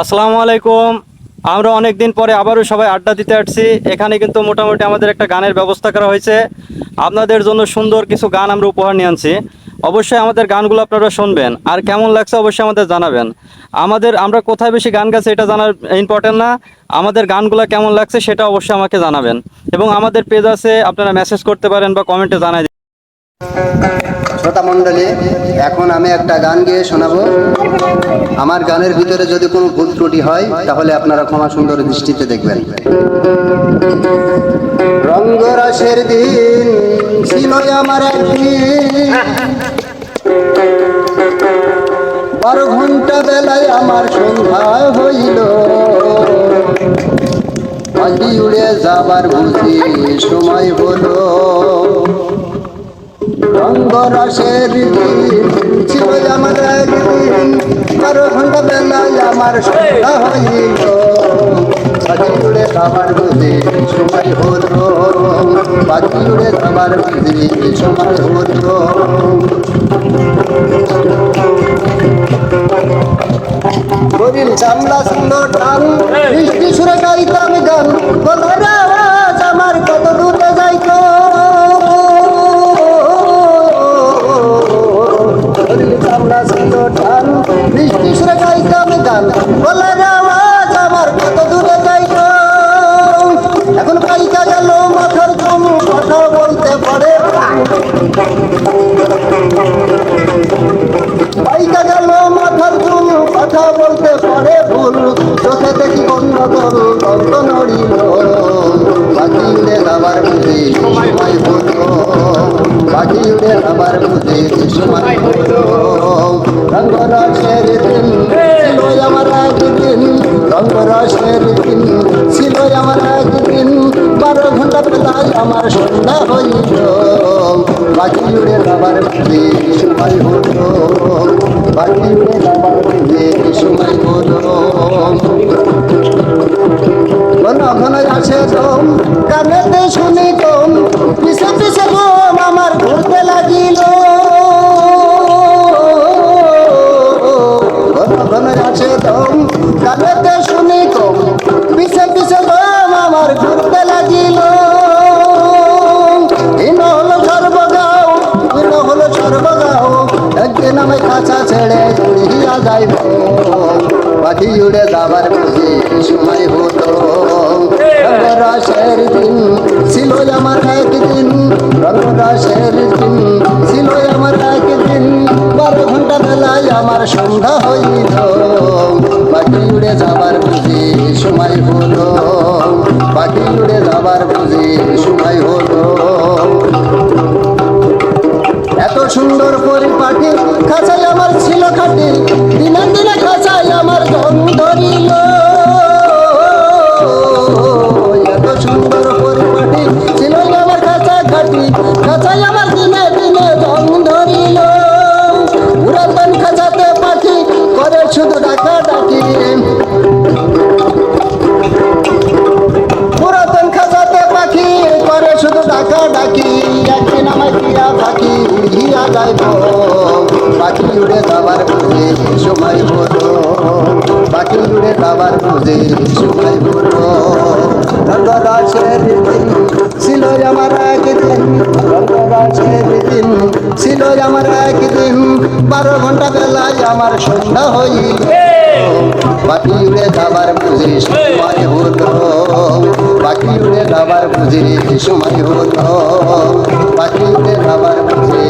আসসালামু আলাইকুম। আমরা অনেক দিন পরে আবারও সবাই আড্ডা দিতে আসছি। এখানে কিন্তু মোটামুটি আমাদের একটা গানের ব্যবস্থা করা হয়েছে। আপনাদের জন্য সুন্দর কিছু গান আমরা উপহার নিয়ে আনছি। অবশ্যই আমাদের গানগুলো আপনারা শুনবেন। আর কেমন লাগছে অবশ্যই আমাদের জানাবেন। আমাদের, আমরা কোথায় বেশি গান গাছি এটা জানার ইম্পর্টেন্ট না। আমাদের গানগুলো কেমন লাগছে সেটা অবশ্যই আমাকে জানাবেন। এবং আমাদের পেজ আছে, আপনারা মেসেজ করতে পারেন বা কমেন্টে জানাই। শ্রোতা মণ্ডলী, এখন আমি একটা গান গেয়ে শোনাবো। আমার গানের ভিতরে যদি কোনো ভুল ত্রুটি হয়, তাহলে আপনারা ক্ষমা সুন্দর দৃষ্টিতে দেখবেন। রঙ্গরসের দিন ছিল আমার বারো ঘণ্টা বেলায় আমার সন্ধ্যা হইল। পাখি উড়ে যাবার বুঝি সময় হলো। রঙ্গরসের দিন ছিল আমার একদিন বারো ঘণ্টা বেলায় আমার সন্ধ্যা হইল। পাখি উড়ে যাবার বুঝি সময় হলো। পাখি উড়ে যাবার বুঝি সময় হলো। শরীর চামড়া সুন্দর টান বৃষ্টি সুরে গাইতাম গান বলার গান। বলার আওয়াজ কথা বলতে পারে পাইকা গেল মাথার চুল কথা বলতে পারে ভুল। চোখে দেখি অন্য দল দন্ত নড়িল পাখি উড়ে বুঝি, সময় সন্ধ্যা হইল পাখি উড়ে যাবার সময় একদিন আমি কাঁচা ছেড়ে উড়িয়া যাইব। পাখি উড়ে যাবার বুঝি সময় হতো। রঙরাসের দিন ছিল আমার একদিন রঙরাসের দিন ছিল আমার একদিন। বারো ঘণ্টা বেলায় আমার সন্ধ্যা হইল। পাখি উড়ে যাবার বুঝি সময় হলো। পাখি উড়ে যাবার বুঝি সময় ক্রিয়া পাখি উড়িয়া যাইব। পাখি উড়ে যাবার বুঝে সময় হলো পাখি উড়ে যাবার বুঝে সময় হলো রঙ্গরাসের দিন ছিল আমার একদিন। রঙ্গরাসের দিন ছিল আমার একদিন। বারো ঘণ্টা বেলায় আমার সন্ধ্যা হইল। পাখি উড়ে যাবার বুঝি যাবার বুঝি সময় হলো পাখি উড়ে যাবার বুঝি